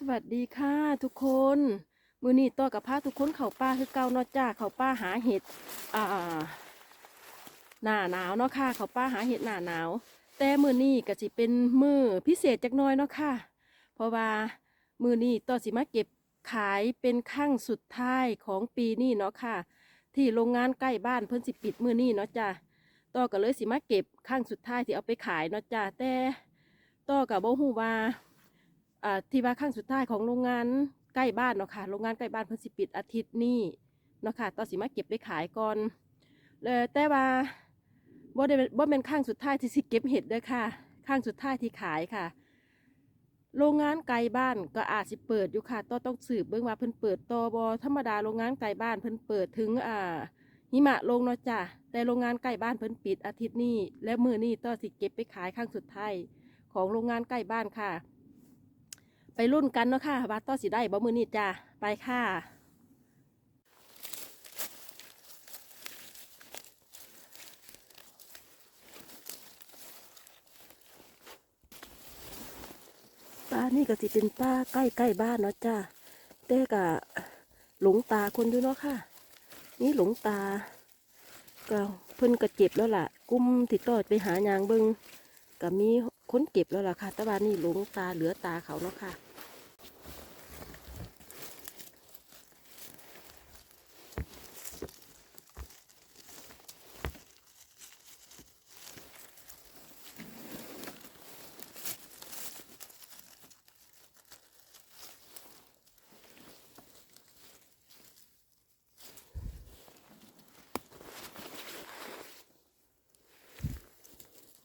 สวัสดีค่ะทุกคน มือนี้ต่อกับพาทุกคนเขาป้าคือเก่าเนาะจ้าเขาป้าหาเห็ดอ่าหน้าหนาวเนาะค่ะเขาป้าหาเห็ดหน้าหนาว แต่มือนี้ก็สิเป็นมือพิเศษจักน้อยเนาะค่ะ เพราะว่ามือนี้ต่อสิมาเก็บขายเป็นครั้งสุดท้ายของปีนี้เนาะค่ะ ที่โรงงานใกล้บ้านเพิ่นสิปิดมือนี้เนาะจ้าต่อก็เลยสิมาเก็บครั้งสุดท้ายที่เอาไปขายเนาะจ้าแต่ต่อกับบ่ฮู้ว่า อ่าที่ว่าครั้งสุดท้ายของโรงงานใกล้บ้านเนาะค่ะโรงงานใกล้บ้านเพิ่นสิปิดอาทิตย์นี้เนาะค่ะตอนสิมาเก็บไปขายก่อนเลยแต่ว่าบ่ได้บ่เป็นครั้งสุดท้ายที่สิเก็บเห็ดเด้อค่ะครั้งสุดท้ายที่ขายค่ะ โรงงานไกลบ้านก็อาจสิเปิดอยู่ค่ะต้องต้องสืบเบิ่งว่าเพิ่นเปิดต่อบ่ธรรมดาโรงงานไกลบ้านเพิ่นเปิดถึงอ่าหิมะลงเนาะจ้ะแต่โรงงานใกล้บ้านเพิ่นปิดอาทิตย์นี้ และมื้อนี้ต้องสิเก็บไปขายครั้งสุดท้ายของโรงงานใกล้บ้านค่ะ ไปรุ่นกันเนาะค่ะว่าต่อสิได้บ่มือนี้จ้าไปค่ะป้านี่ก็สิเป็นป้าใกล้ใกล้ๆบ้านเนาะจ้าแต่กะหลงตาคนอยู่เนาะค่ะ นี่หลงตาก็เพิ่นก็เจ็บแล้วล่ะ กุ้มติดต่อไปหายางเบิงก็มี ค้นเก็บแล้วล่ะค่ะ แต่ว่านี่หลงตาเหลือตาเขาเนาะค่ะ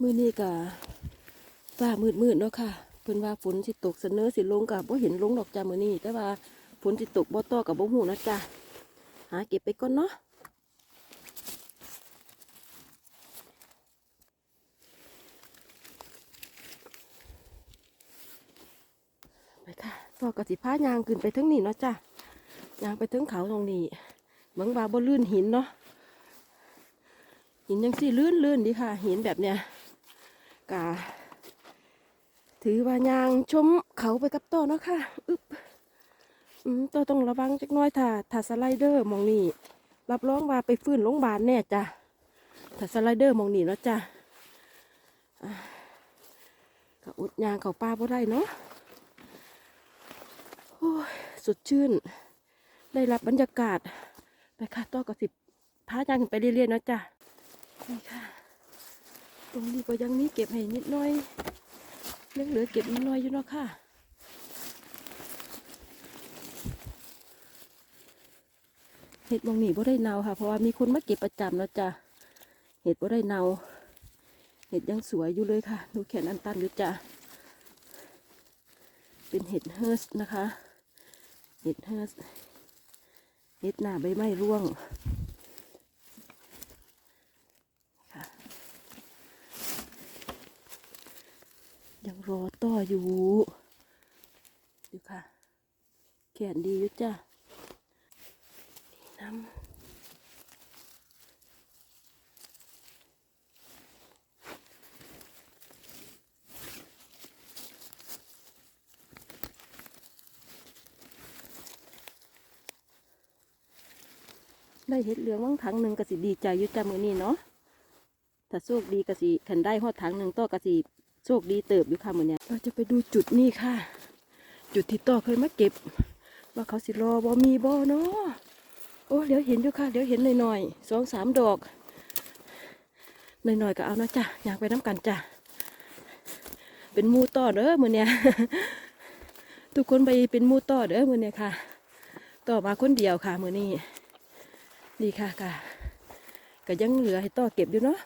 มื้อนี้ก็ ฟ้ามืดๆเนาะค่ะเพิ่นว่าฝนสิตกเสนอสิลงก็บ่เห็นลงดอกจ้ามื้อนี้ แต่ว่าฝนสิตกบ่ต่อก็บ่ฮู้นะจ้าหาเก็บไปก่อนเนาะไปค่ะต่อก็สิพายางขึ้นไปถึงนี่เนาะจ้ายางไปถึงเขาตรงนี้เหมือนว่าบ่ลื่นหินเนาะหินยังสิลื่นๆดีค่ะ หินแบบเนี้ยกา ถือว่ายางชมเขาไปกับโตอเนาะค่ะอึบตอต้องระวังจักน้อยถ้าถ้าสไลเดอร์มองนี่รับรองว่าไปฟื้นโรงพยาบาลแน่จ้ะถ้าสไลเดอร์มองนี่เนาะจ้ะอะก็อุดยางเขาป้าบ่ได้เนาะโอ้ยสดชื่น ได้รับบรรยากาศ ไปค่ะต่อกับสิบพายางไปเรื่อยๆเนาะจ้ะนี่ค่ะ ตรงนี้ก็ยังมีเก็บให้นิดหน่อย ยังเหลือเก็บนิดหน่อยอยู่เนาะค่ะเห็ดมองหนีบ่ได้เนาค่ะ เพราะว่ามีคนมาเก็บประจำเนาะจ้ะเห็ดบ่ได้เนาเห็ดยังสวยอยู่เลยค่ะดูแขนอันตันอยู่จ้ะเป็นเห็ดเฮิร์สนะคะ เห็ดเฮิร์สเห็ดหน้าใบไม้ร่วง รอต่ออยู่อยู่ค่ะ แขนดีอยู่จ้ะนี่น้ำได้เห็ดเหลืองว่างถังหนึ่งกะสิดีใจอยู่จ้ะมือนี้เนาะถ้าโชคดีกะสิขันได้หอดถังหนึ่งต่อกะสิ โชคดีเติบอยู่ค่ะมือเนี้ยเราจะไปดูจุดนี้ค่ะ จุดที่ต่อเคยมาเก็บ ว่าเขาสิรอบ่มีบ่เนาะโอ้เดี๋ยวเห็นอยู่ค่ะ เดี๋ยวเห็นหน่อยๆสองสามดอกหน่อยๆก็เอานะจ้ะอยากไปน้ำกันจ้ะเป็นมูต่อเด้อมือเนี้ยทุกคนไปเป็นมูต่อเด้อมือเนี้ยค่ะ ต่อมาคนเดียวค่ะมือนี้ดีค่ะค่ะก็ยังเหลือให้ต่อเก็บอยู่เนาะ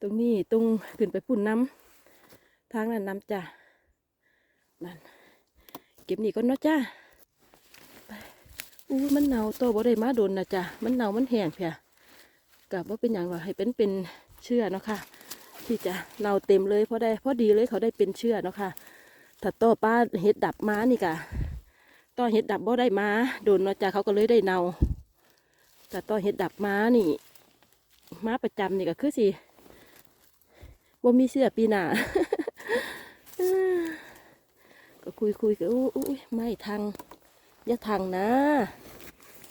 ตรงนี้ตรงขึ้นไปปุ่นน้ำ ทางนั้นน้ำจ้ะนั่นเก็บนี่ก่อนเนาะจ้าไปอู้มันเน่าโตบ่ได้มาโดนนะจ้ะมันเน่ามันแห้งเพียกับว่าเป็นอย่างว่าให้เป็นเป็นเชื่อเนาะค่ะ ที่จะเน่าเต็มเลยเพราะได้เพราะดีเลยเขาได้เป็นเชื่อเนาะค่ะถ้าต่อป้าเห็ดดับม้านี่กะต่อเห็ดดับบ่ได้ม้าโดนเนาะจ้ะเขาก็เลยได้เน่าแต่ต่อเห็ดดับม้านี่ม้าประจำนี่ก็คือสิว่ามีเสื้อปีหนา ก็คุยคุยกันอู้ยไม่ทางอย่าทางนะ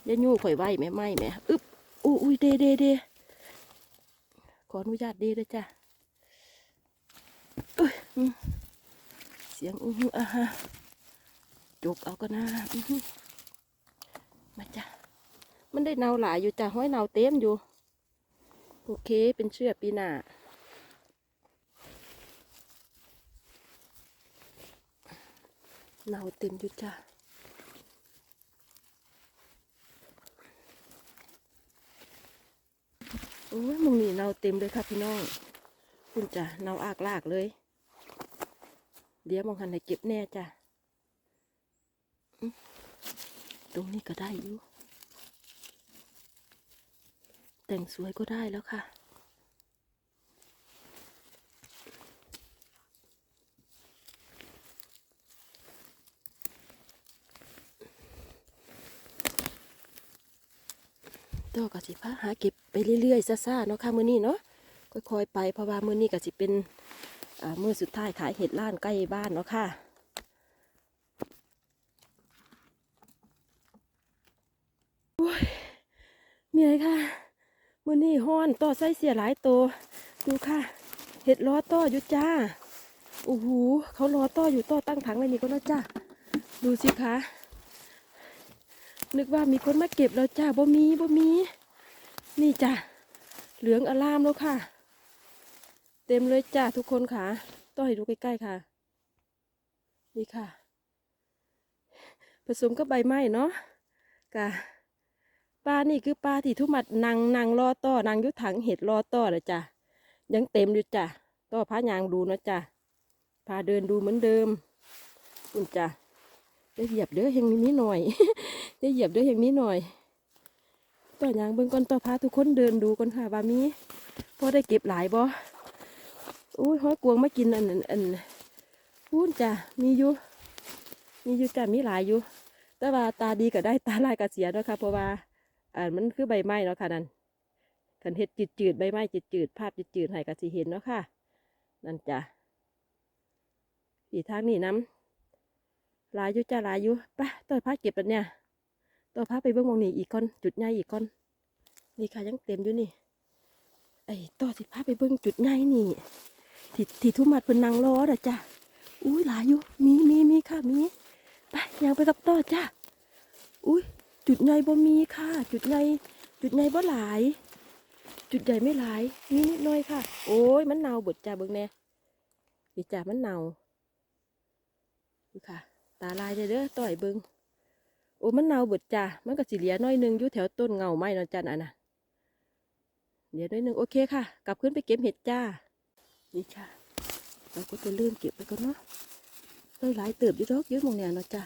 อย่ายู่ข่อยไหวแม่ไม่แม่อึ๊บอู้อุ้ยเดเดเดขออนุญาตเดเลยจ้ะอุ้ยเสียงอู้อะฮะจกเอาก็นะมาจ้ะมันได้เนาหลายอยู่จ้ะห้อยเนาเต็มอยู่ โอเคเป็นเชื่อปีหน้า เนาวเต็มยุจ้ะโอ้ยมึงนี่เนาเต็มเลยค่ะพี่น้อง คุณจ้ะเนาอากลากเลย เดี๋ยวมองหันให้เก็บแน่จ้ะตรงนี้ก็ได้อยู่ แต่งสวยก็ได้แล้วค่ะ ต่อก็สิพาหาเก็บไปเรื่อยๆซ่าๆเนาะค่ะมื้อนี้เนาะค่อยๆไปเพราะว่ามื้อนี้ก็สิเป็นมื้อสุดท้ายขายเห็ดล้านใกล้บ้านเนาะค่ะโอ้ยเมียค่ะมื้อนี้ฮ้อนต่อไส้เสียหลายโตวดูค่ะ เห็ดล้อต่ออยู่จ้าโอ้โหเขาล้อต่ออยู่ต่อตั้งถังเลยนี่ก็แล้วจ้าดูสิคะ นึกว่ามีคนมาเก็บแล้วจ้าบ่มีบ่มี นี่จ้ะเหลืองอลามแล้วค่ะ เต็มเลยจ้าทุกคนค่ะ ต้องให้ดูใกล้ๆค่ะ นี่ค่ะ ผสมกับใบไม้เนาะกะปลานี่คือปลาที่ทุกมัดนางนางรอต่อนางยุถังเห็ดรอต่อเลยจ้ะยังเต็มอยู่จ้ะต่อพายางดูเนาะจ้ะพาเดินดูเหมือนเดิมคุณจ้ะได้เหยียบเด้อเฮงมีนิดหน่อย ได้เหยียบด้วยอเฮงมีหน่อย ต่อยางเบิ่งก่อนต่อพาทุกคนเดินดูก่อนค่ะว่ามีพอได้เก็บหลายบ่อุ้ยห้อยกวงมากินอันอันอันพูนจ้ะมีอยู่มีอยู่จ้ะมีหลายอยู่ แต่ว่าตาดีก็ได้ตาลายก็เสียเนาะค่ะเพราะว่าอ่ามันคือใบไม้เนาะค่ะนั่นขันเห็ดจืดจืดๆใบไม้จืดจืดๆภาพจืดจืดๆให้ก็สิเห็นเนาะค่ะ นั่นจ้ะอีทางนี้น้ำลายอยู่จ้ะลายอยู่ไปต่อยพาเก็บแล้วเนี่ย ต่อพาไปเบื้องหมองนี่อีกก้อนจุดใหญ่อีกก้อนนี่ค่ะยังเต็มอยู่นี่ ไอ้ต่อสิพาไปเบื้องจุดใหญ่นี่ที่ที่ทุมัดเป็นนางรอดอะจ้ะอุ้ยหลายอยู่มีมีมีค่ะมีไปยางไปกับต่อจ้ะอุ้ยจุดใหญ่บ่มีค่ะ จุดใหญ่จุดใหญ่บ่หลาย จุดใหญ่ไม่หลายมีนิดหน่อยค่ะ โอ้ยมันเน่าบดจ้ะเบิ่งแน่ดีจ้ะมันเน่าดูค่ะ ตาลายเด้อเด้อต่อยเบิ่ง โอ้มันเน่าเบิดจ้ามันก็สิเหลียน้อยหนึงอยู่แถวต้นเงาไม้เนาะจ้าน่ะนะเดี๋ยวน้อยหนึงโอเคค่ะ กลับขึ้นไปเก็บเห็ดจ้า นี่จ้าเราก็จะเริ่มเก็บไปก่อนเนาะได้หลายเติบอยู่ดอกเยอะหมองเนี่ยเนาะจ้า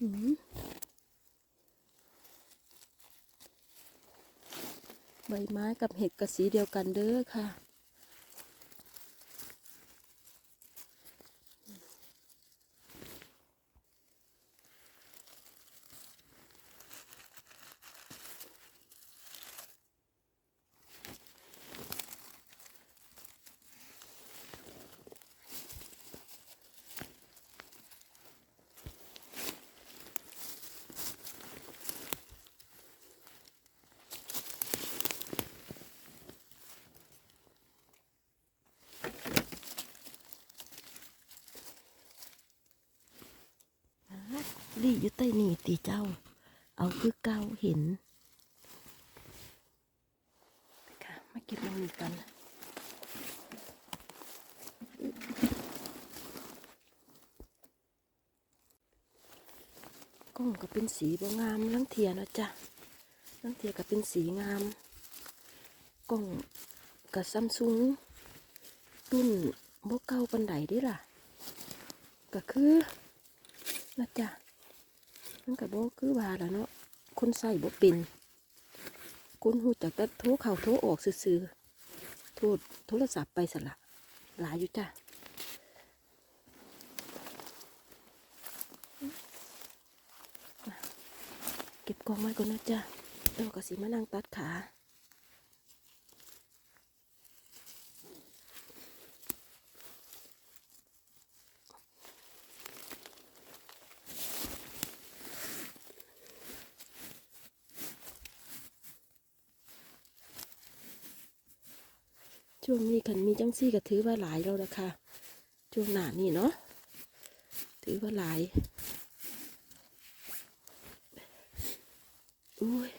อืมใบไม้กับเห็ดกระสีเดียวกันเด้อค่ะ ลี่อยู่ใต้นี่ตีเจ้า เอาคือเก้าเห็นค่ะมาเก็บมันนี่กันกล้องก็เป็นสีบ่งามลังเทียนะจ้ะลังเทียก็เป็นสีงามกล้องกับซัมซุงรุ่นบ่เก่าปันไดเด้ล่ะ ก็คือนะจ้ะ มันกับ่คือว่าล่ะเนาะคนใส่บ่เป็นคนหูจักแต่โทรเข่าโทรออกซื่อๆโทรโทรศัพท์ไปสละหลายอยู่จ้ะเก็บกองไว้ก่อนนะจ้ะเราก็สีมานั่งตัดขา ช่วงนี้คันมีจังซี่ก็ถือว่าหลายแล้วนะคะช่วงหน้านี่เนาะถือว่าหลายอุ้ย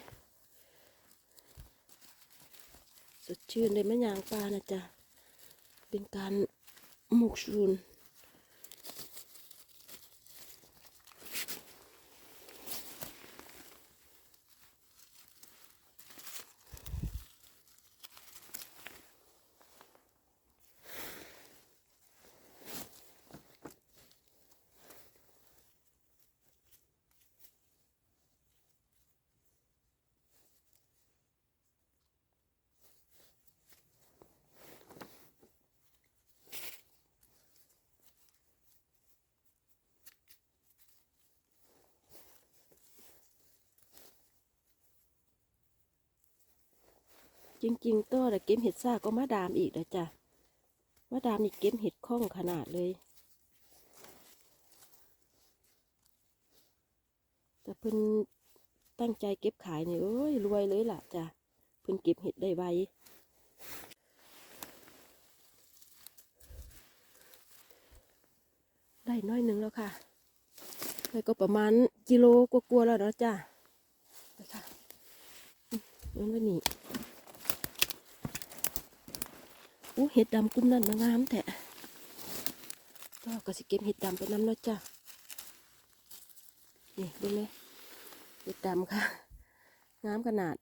สดชื่นเลยแม่ยางปลานะจ๊ะเป็นการหมกชูน จริงๆตัวแต่เก็บเห็ดซ่าก็มาดามอีกนะจ๊ะมาดามนี่เก็บเห็ดคล่องขนาดเลยแต่เพิ่นตั้งใจเก็บขายนี่โอ้ยรวยเลยล่ะจ้ะเพิ่นเก็บเห็ดได้ไวได้น้อยหนึ่งแล้วค่ะแล้ก็ประมาณกิโลกว่าๆแล้วเนาะจ้ะไปค่ะอืมมันก็นี่ อู้เห็ดดำกุ้มนั่นมางามแท้ก็ก็สิเก็บเห็ดดำไปน้ำเนาะจ้ะนี่ดูไหมเห็ดดำค่ะงามขนาด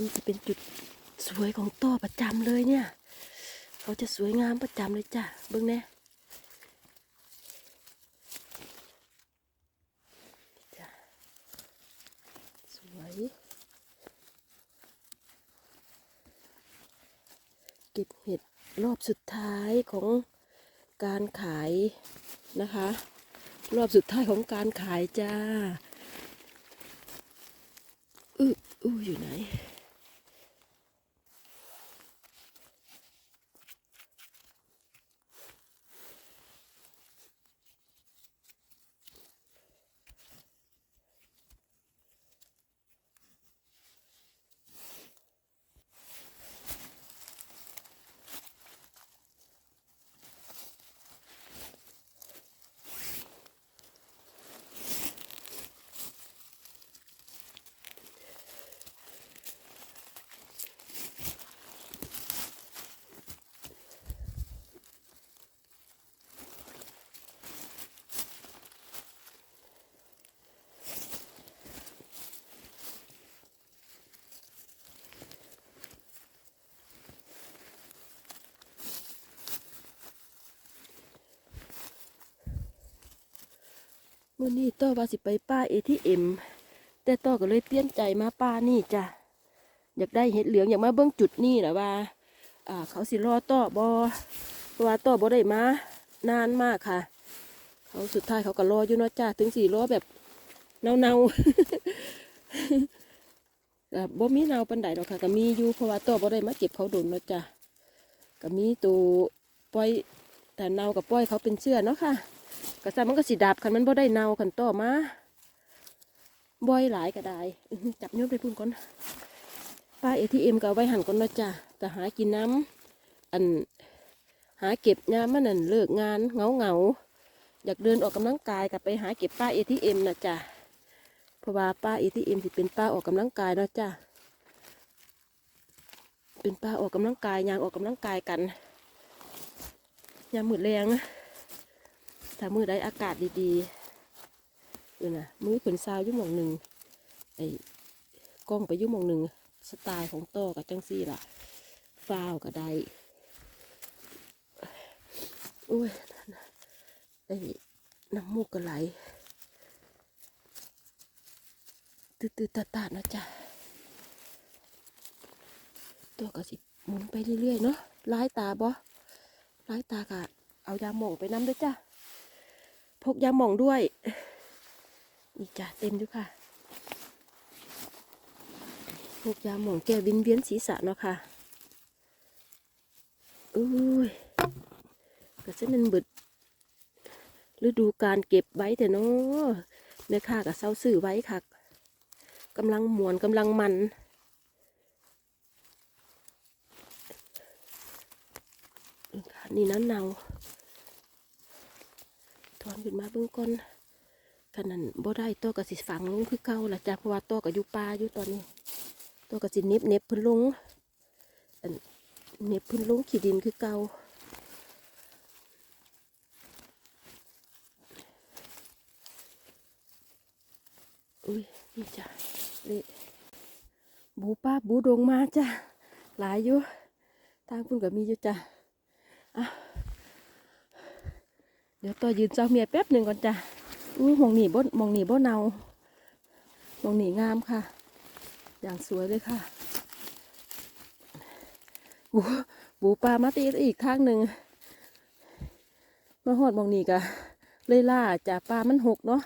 นี้จะเป็นจุดสวยของต่อประจำเลยเนี่ย เขาจะสวยงามประจำเลยจ้ะเบิ้งแน่จ้ะสวยเก็บเห็ดรอบสุดท้ายของการขายนะคะ รอบสุดท้ายของการขายจ้าอืออู้อยู่ไหน มื่อนี้ต้อว่าสิไปป้าเอทีเอ็มแต่ต้อก็เลยเปลี่ยนใจมาป้านี่จ้ะอยากได้เห็ดเหลืองอยากมาเบิ้องจุดนี่แหละว่าอ่า เขาสิรอต้อบอเพราะว่าต้อบอได้มานานมากค่ะ เขาสุดท้ายเขาก็รออยู่เนาะจ้ะถึงสี่รอแบบเนาเนาๆก็บ่มีเนาปันใดหรอกค่ะก็มีอยู่เพราะว่าต้อบอได้มาเก็บเขาโดนเนาะจ้ะก็มีตัวปล่อยแต่เนากับปล่อยเขาเป็นเชื่อเนาะค่ะ กระซ่ามันก็สิดับคันมันบ่ได้เนาคันต่อมาบ่อยหลายก็ได้จับโยมไปพุ่นก่อนป้าเอทีเอ็มก็เอาไว้หันก่อนนะจ้ะแต่หากินน้ำอันหาเก็บยามมันนั่นเลิกงานเหงาเหงาอยากเดินออกกำลังกายกับไปหาเก็บป้าเอทีเอ็มนะจ้ะเพราะว่าป้าเอทีเอ็มสิเป็นป้าออกกำลังกายนะจ้ะเป็นป้าออกกำลังกายยางออกกำลังกายกันยามมืดแรง ถ้ามือได้อากาศดีๆอยู่นะมือผืนซาวยุ่หมองหนึ่งไอ้กล้องไปยุ่หมองหนึ่งสไตล์ของโตกับจังซี่ล่ะฟาวก็ได้อุ้ยไอ้น้ำมูกก็ไหลตืดๆตาๆนะจ๊ะตัวก็สิหมุนไปเรื่อยๆเนาะร้ายตาบ่ร้ายตากะเอายาหม่องไปน้ำด้วยจ้ะ พกยาหม่องด้วยนี่จ้ะเต็มอยู่ค่ะ พกยาหม่องแก้วินเวียนศีรษะเนาะค่ะอุ้ยก็จะมันเบิดฤดูการเก็บไว้แต่เนาะแม่ค้าก็เศร้าซื้อไว้ค่ะกำลังมวนกำลังมันนี่น้ำเนา ขึ้นมาเบื้องก้นขนาดบ่ได้ตัวกสิฝังลงคือเก่าละจ้ะเพราะว่าตัวกับอยู่ป่าอยู่ตอนนี้ ตัวกสิเน็บเน็บพื้นลงเน็บพื้นลงขีดินคือเก่าอุ้ยนี่จ้ะเละบูป้าบูดงมาจ้ะหลายอยู่ทางพุ่นก็มีอยู่จ้ะอะ เดี๋ยวต่อยืนเจ้าเมียแป๊บหนึ่งก่อนจ้ะอู้หมองหนีบ่หมองหนีบ่เนามองหนีงามค่ะ อย่างสวยเลยค่ะบูบูปลามาตีอีกข้างหนึ่งมาหอดมองหนีกะเลยล่าจ้ะปลามันหกเนาะ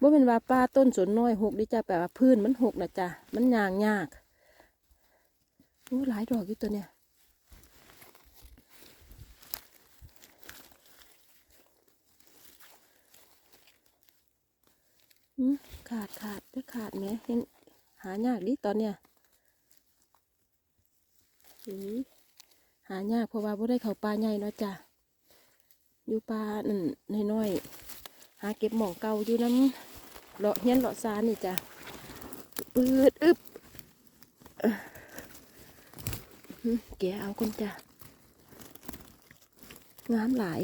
บ่เป็นว่าปลาต้นสนน้อยหกดิจ้ะแปลว่าพื้นมันหกนะจ้ะมันยางยากอู้หลายดอกอยู่ตัวเนี้ย ขาดขาดจะขาดไหมเห็นหายากดิตอนเนี้ยหายากเพราะว่าบ่ได้เขาป่าใหญ่เนาะจ้ะอยู่ป่าหนั่นน้อยๆหาเก็บหม่องเก่าอยู่น้ำเลาะเฮียนเลาะซานนี่จ้ะปืดอึบเอ้ออืมแกเอาคนจ้ะงามหลาย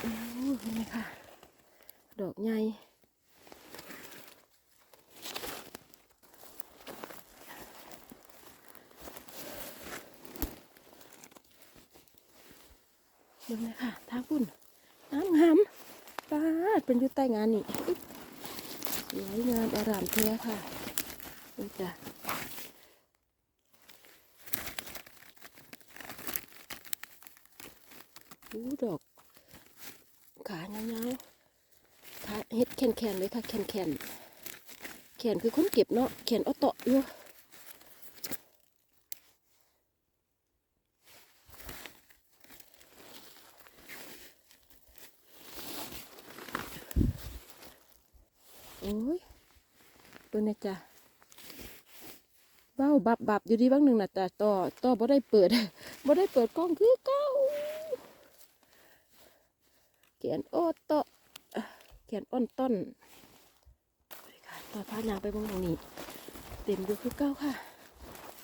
โอ้เห็นไหมคะ ดอกใหญ่ดูเลยค่ะทางพุ่นน้ำงามปาดเป็นยุใต้งานนี่สวยงามอารามเทียค่ะนี่จ้ะอู้ดอกขาเงาๆ ค่ะเฮ็ดแขนแขนเลยค่ะแขนแขนแขนคือคนเก็บเนาะแขนเอาเตาะอยู่โอ้ยเปิ้นนะจ๊ะเบ้าบับบับอยู่ดีบ้างหนึ่งนะจ๊ะต่อต่อบ่ได้เปิดบ่ได้เปิดกล้องคือเก้าแขนโอโต ขียนอ้อนต้นไปค่ะต่อพายางไปเบางตรงนี้ เต็มอยู่คือเก้าค่ะ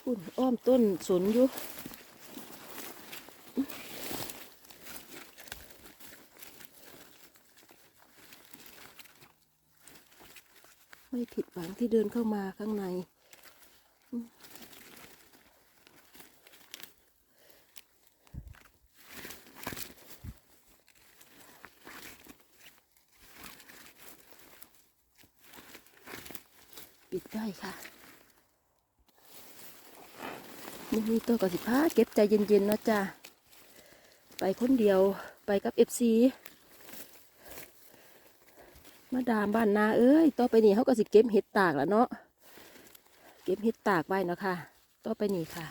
อุ่นอ้อมต้นสนอยู่ไม่ผิดหวังที่เดินเข้ามาข้างในอืมปิดได้ค่ะนี่ มีตัวกับสิพาเก็บใจเย็นๆนะจ้าไปคนเดียวไปกับเอฟซีมาดามบ้านนาเอ้ยต่อไปนี่เขาก็สิเก็บเห็ดตากแล้วเนาะเก็บเห็ดตากไว้เนาะค่ะต่อไปนี่ค่ะ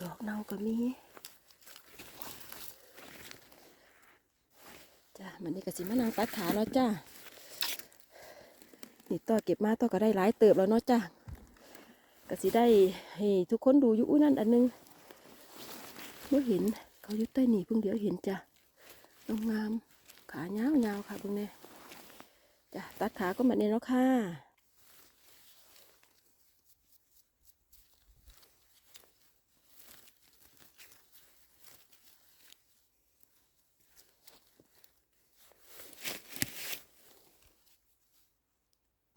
ดอกเน่าก็มี จ้ามันนี่ก็สิมานางตัดขาแล้วจ้านี่ต่อเก็บมาต่อก็ได้หลายเติบแล้วเนาะจ้าก็สิได้ให้ทุกคนดูอยู่อุ้นั่นอันหนึงเมื่อเห็นเขาอยู่ใต้หนีเพิ่งเดี๋ยวเห็นจ้ะงงามขาเงาวๆค่ะพวกนี้จ้ะตัดขาก็มาเนี้เนาะค่ะ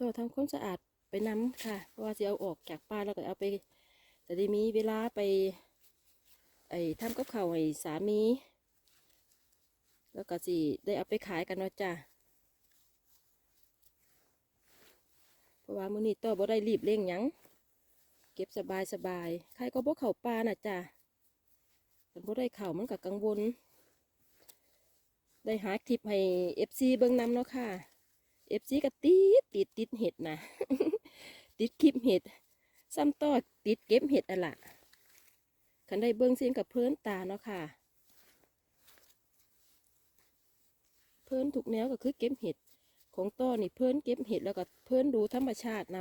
ตัวทำความสะอาดไปน้ำค่ะ เพราะว่าจะเอาออกจากป่าแล้วก็เอาไปจะได้มีเวลาไป ไอ้ทำกับข้าวให้สามี แล้วก็สิได้เอาไปขายกันเนาะจ้ะเพราะว่ามื้อนี้ต่อบ่ได้รีบเร่งหยังเก็บสบายสบายใครก็บ่เข้าป่าน่ะจ้ะมันบ่ได้เข้ามันก็กังวล ได้หาคลิปให้ FC เบิ่งนำเนาะค่ะ FC ก็ติดติดติดเห็ดนะติดคลิปเห็ดซ้ำต่อติดเก็บเห็ดอะละคันได้เบิ่งเสียงกับเพิ่นตาเนาะค่ะ เพิ่นถูกแนวก็คือเก็บเห็ดของต้อนี่เพิ่นเก็บเห็ดแล้วก็เพิ่นดูธรรมชาติน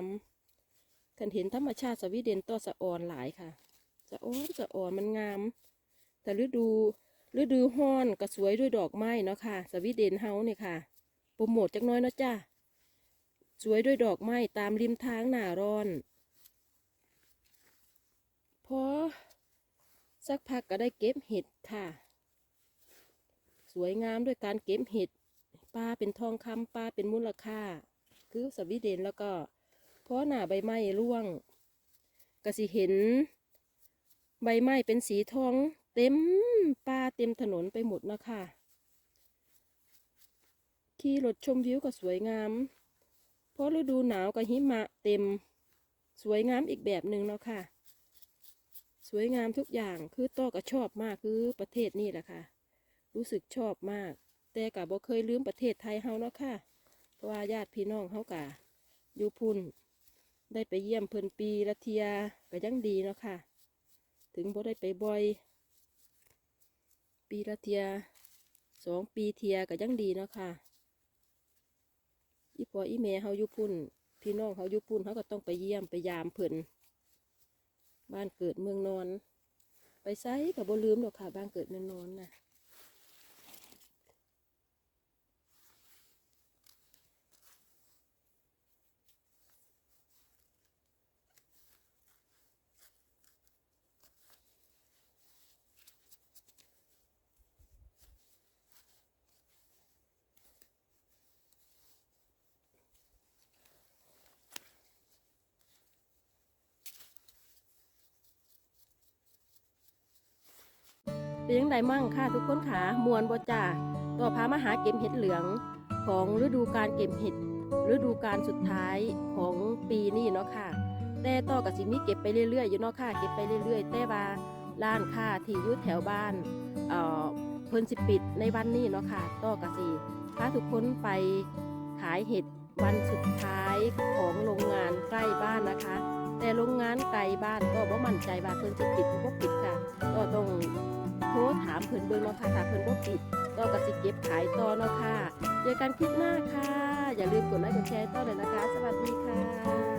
ำคันเห็นธรรมชาติสวีเดนต้อสะออนหลายค่ะสะออนสะออนมันงาม แต่ฤดูฤดูฮ้อนก็สวยด้วยดอกไม้เนาะค่ะ สวีเดนเฮาเนี่ยค่ะ โปรโมทจักน้อยเนาะจ้าสวยด้วยดอกไม้ตามริมทางหน้าร้อนพอสักพักก็ได้เก็บเห็ดค่ะ สวยงามด้วยการเก็บเห็ดปลาเป็นทองคำปลาเป็นมูลค่า คือสวีเดนแล้วก็เพราะหน้าใบไม้ร่วงก็สิเห็น ใบไม้เป็นสีทอง เต็มป่าเต็มถนนไปหมดนะคะ ขี่รถชมวิวก็สวยงาม เพราะฤดูหนาวกับหิมะเต็ม สวยงามอีกแบบหนึ่งเนาะค่ะ สวยงามทุกอย่างคือต้อก็ชอบมากคือประเทศนี่แหละค่ะ รู้สึกชอบมาก แต่กับบ่เคยลืมประเทศไทยเฮาเนาะค่ะ เพราะว่าญาติพี่น้องเฮากะอยู่พุ่น ได้ไปเยี่ยมเพิ่นปีละเทียก็ยังดีเนาะค่ะ ถึงบ่ได้ไปบ่อย ปีละเทียสองปีเทียก็ยังดีเนาะค่ะ อีพออีเมเฮาอยู่พุ่น พี่น้องเขาอยู่พุ่นเขาก็ต้องไปเยี่ยมไปยามเพิ่นบ้านเกิดเมืองนอน ไปไซกับบ่ลืมหรอกค่ะ บ้านเกิดเมืองนอนน่ะ ไงมั่งค่ะทุกคนขามวนบจ่าต่อพามาหาเก็บเห็ดเหลืองของฤดูการเก็บเห็ดฤดูการสุดท้ายของปีนี้เนาะค่ะ แต่ต่อกับสิมีเก็บไปเรื่อยๆอยู่เนาะค่ะเก็บไปเรื่อย ๆ แต่ว่าร้านค้าที่อยู่แถวบ้านเอ่อเพิ่นสิปิดในวันนี้เนาะค่ะต่อกับสิพาทุกคนไปขายเห็ดวันสุดท้ายของโรงงานใกล้บ้านนะคะ แต่โรงงานไกลบ้านก็บ่มั่นใจว่าเพิ่นสิปิดหรือบ่ปิดค่ะ ก็ต้อง ทรถามเพิ่นเบิ่งเนาะค่ะถ้าเพิ่นบ่ปิดก็ก็สิเก็บขายต่อเนาะค่ะเจอกันคลิปหน้าค่ะ อย่าลืมกดไลค์กดแชร์ต่อเลยนะคะ สวัสดีค่ะ